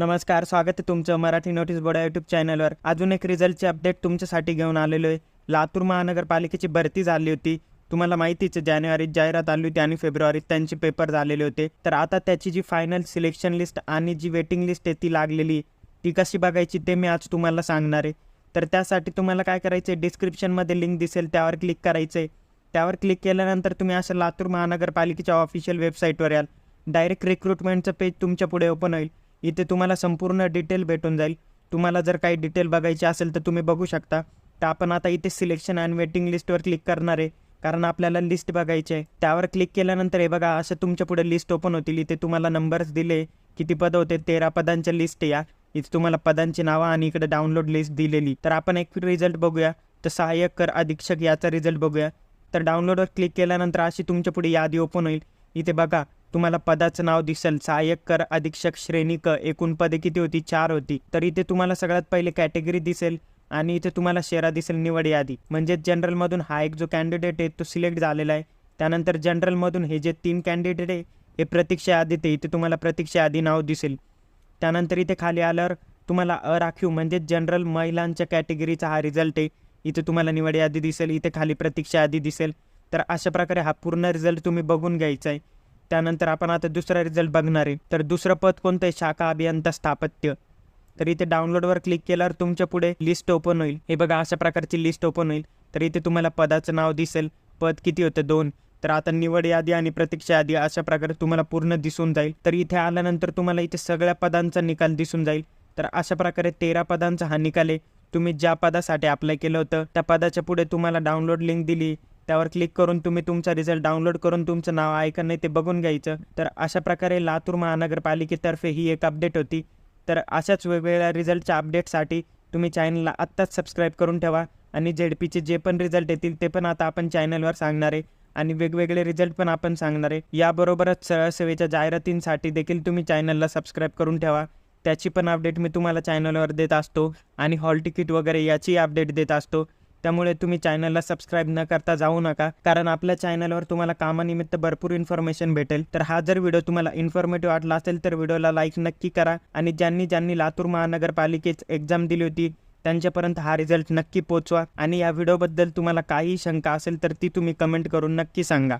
नमस्कार स्वागत आहे तुमचं मराठी नोटीस बोर्ड यूट्यूब चॅनलवर अजून एक रिझल्टचे अपडेट तुमच्यासाठी घेऊन आलेलो आहे. लातूर महानगरपालिकेची भरती झाली होती. तुम्हाला माहितीच आहे, जानेवारीत जाहिरात आली होती आणि फेब्रुवारीत त्यांचे पेपर झालेले होते. तर आता त्याची जी फायनल सिलेक्शन लिस्ट आणि जी वेटिंग लिस्ट आहे ती लागलेली आहे. ती कशी बघायची ते मी आज तुम्हाला सांगणार आहे. तर त्यासाठी तुम्हाला काय करायचं आहे डिस्क्रिप्शनमध्ये लिंक दिसेल त्यावर क्लिक करायचं आहे त्यावर क्लिक केल्यानंतर तुम्ही असं लातूर महानगरपालिकेच्या ऑफिशियल वेबसाईटवर याल. डायरेक्ट रिक्रुटमेंटचं पेज तुमच्यापुढे ओपन होईल. इथे तुम्हाला संपूर्ण डिटेल भेटून जाईल. तुम्हाला जर काही डिटेल बघायची असेल तर तुम्ही बघू शकता. तर आपण आता इथे सिलेक्शन अँड वेटिंग लिस्टवर क्लिक करणार आहे. कारण आपल्याला लिस्ट बघायची आहे. त्यावर क्लिक केल्यानंतर हे बघा असं तुमच्यापुढे लिस्ट ओपन होतील. इथे तुम्हाला नंबर्स दिले. किती पद होते? तेरा पदांच्या लिस्ट या. इथे तुम्हाला पदांची नावं आणि इकडे डाउनलोड लिस्ट दिलेली. तर आपण एक रिझल्ट बघूया. तर सहाय्यक कर अधीक्षक याचा रिझल्ट बघूया. तर डाउनलोडवर क्लिक केल्यानंतर अशी तुमच्यापुढे यादी ओपन होईल. इथे बघा तुम्हाला पदाचं नाव दिसेल. सहाय्यक कर अधीक्षक श्रेणी क एकूण पदे किती होती? चार होती. तर इथे तुम्हाला सगळ्यात पहिले कॅटेगरी दिसेल आणि इथे तुम्हाला शेरा दिसेल निवड यादी. म्हणजे जनरलमधून हा एक जो कॅन्डिडेट आहे तो सिलेक्ट झालेला आहे. त्यानंतर जनरलमधून हे जे तीन कॅन्डिडेट आहे हे प्रतीक्षा यादीत आहे इथे तुम्हाला प्रतीक्षा यादी नाव दिसेल. त्यानंतर इथे खाली आल्यावर तुम्हाला अराखीव म्हणजेच जनरल महिलांच्या कॅटेगरीचा हा रिझल्ट आहे. इथे तुम्हाला निवड यादी दिसेल. इथे खाली प्रतीक्षा यादी दिसेल. तर अशा प्रकारे हा पूर्ण रिझल्ट तुम्ही बघून घ्यायचा आहे त्यानंतर आपण आता दुसरा रिझल्ट बघणार आहे. तर दुसरं पद कोणतं आहे शाखा अभियंता स्थापत्य. तर इथे डाउनलोडवर क्लिक केल्यावर तुमच्यापुढे लिस्ट ओपन होईल. हे बघा अशा प्रकारची लिस्ट ओपन होईल. तर इथे तुम्हाला पदाचं नाव दिसेल. पद किती होतं? दोन. तर आता निवड यादी आणि प्रतीक्षा यादी अशा प्रकारे तुम्हाला पूर्ण दिसून जाईल. तर इथे आल्यानंतर तुम्हाला इथे सगळ्या पदांचा निकाल दिसून जाईल. तर अशा प्रकारे तेरा पदांचा हा निकाल आहे. तुम्ही ज्या पदासाठी अप्लाय केलं होतं त्या पदाच्या पुढे तुम्हाला डाउनलोड लिंक दिली. त्यावर क्लिक करून तुम्ही तुमचा रिझल्ट डाउनलोड करून तुमचं नाव आहे का नाही ते बघून घ्यायचं. तर अशा प्रकारे लातूर महानगरपालिकेतर्फे ही एक अपडेट होती. तर अशाच वेगवेगळ्या रिझल्टच्या अपडेटसाठी तुम्ही चॅनलला आत्ताच सबस्क्राईब करून ठेवा आणि झेडपीचे जे पण रिझल्ट येतील ते पण आता आपण चॅनलवर सांगणार आहे. आणि वेगवेगळे रिझल्ट पण आपण सांगणार आहे. याबरोबरच सरळ सेवेच्या जाहिरातींसाठी देखील तुम्ही चॅनलला सबस्क्राईब करून ठेवा. त्याची पण अपडेट मी तुम्हाला चॅनलवर देत असतो. आणि हॉल तिकीट वगैरे याची अपडेट देत असतो. त्यामुळे तुम्ही चॅनलला सबस्क्राईब न करता जाऊ नका. कारण आपल्या चॅनलवर तुम्हाला कामानिमित्त भरपूर इन्फॉर्मेशन भेटेल. तर हा जर व्हिडिओ तुम्हाला इन्फॉर्मेटिव्ह वाटला असेल तर व्हिडिओला लाईक नक्की करा. आणि ज्यांनी ज्यांनी लातूर महानगरपालिकेत एक्झाम दिली होती त्यांच्यापर्यंत हा रिझल्ट नक्की पोचवा आणि या व्हिडिओबद्दल तुम्हाला काही शंका असेल तर ती तुम्ही कमेंट करून नक्की सांगा.